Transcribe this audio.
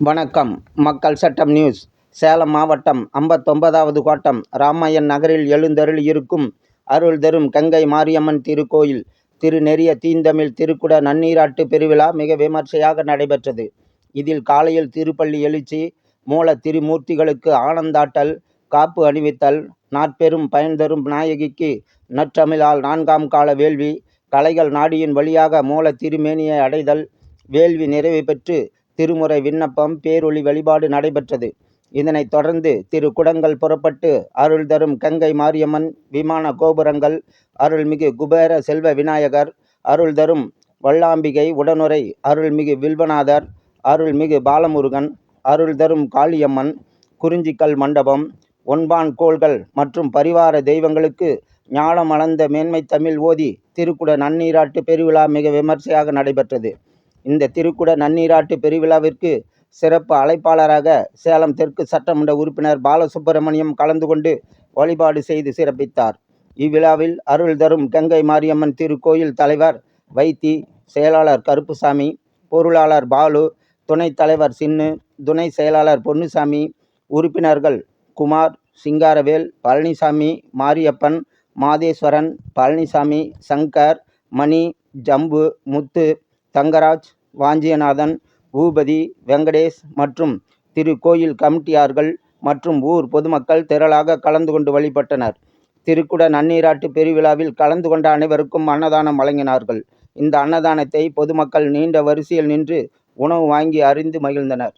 வணக்கம். மக்கள் சட்டம் நியூஸ். சேலம் மாவட்டம் ஐம்பத்தொன்பதாவது கோட்டம். ராமையன் நகரில் எழுந்தருள் இருக்கும் அருள் தரும் கங்கை மாரியம்மன் திருக்கோயில். திருநெறிய தீந்தமிழ் திருக்குட நன்னீராட்டு பெருவிழா மிக விமர்சையாக நடைபெற்றது. இதில் காலையில் திருப்பள்ளி எழுச்சி மூல திருமூர்த்திகளுக்கு ஆனந்தாட்டல் காப்பு அணிவித்தல் நாற்பெரும் பயன் தரும் நாயகிக்கு நற்றமிழால் நான்காம் கால வேள்வி கலைகள் நாடியின் வழியாக மூல திருமேனியை அடைதல் வேள்வி நிறைவு பெற்று திருமுறை விண்ணப்பம் பேரொளி வழிபாடு நடைபெற்றது. இதனைத் தொடர்ந்து திரு குடங்கள் புறப்பட்டு அருள் தரும் கங்கை மாரியம்மன் விமான கோபுரங்கள் அருள்மிகு குபேர செல்வ விநாயகர் அருள் தரும் வல்லாம்பிகை உடனுரை அருள்மிகு வில்வநாதர் அருள்மிகு பாலமுருகன் அருள் தரும் காளியம்மன் குறிஞ்சிக்கல் மண்டபம் ஒன்பான் கோள்கள் மற்றும் பரிவார தெய்வங்களுக்கு ஞானம் அளந்த மேன்மை தமிழ் ஓதி திருக்குட நன்னீராட்டு பெருவிழா மிக விமர்சையாக நடைபெற்றது. இந்த திருக்குட நன்னீராட்டு பெருவிழாவிற்கு சிறப்பு அழைப்பாளராக சேலம் தெற்கு சட்டமன்ற உறுப்பினர் பாலசுப்பிரமணியம் கலந்து கொண்டு வழிபாடு செய்து சிறப்பித்தார். இவ்விழாவில் அருள் தரும் கங்கை மாரியம்மன் திருக்கோயில் தலைவர் வைத்தி செயலாளர் கருப்புசாமி பொருளாளர் பாலு துணைத் தலைவர் சின்னு துணை செயலாளர் பொன்னுசாமி உறுப்பினர்கள் குமார் சிங்காரவேல் பழனிசாமி மாரியப்பன் மாதேஸ்வரன் பழனிசாமி சங்கர் மணி ஜம்பு முத்து தங்கராஜ் வாஞ்சியநாதன் பூபதி வெங்கடேஷ் மற்றும் திருக்கோயில் கமிட்டியார்கள் மற்றும் ஊர் பொதுமக்கள் திரளாக கலந்து கொண்டு வழிபட்டனர். திருக்குட நன்னீராட்டு பெருவிழாவில் கலந்து கொண்ட அனைவருக்கும் அன்னதானம் வழங்கினார்கள். இந்த அன்னதானத்தை பொதுமக்கள் நீண்ட வரிசையில் நின்று உணவு வாங்கி அறிந்து மகிழ்ந்தனர்.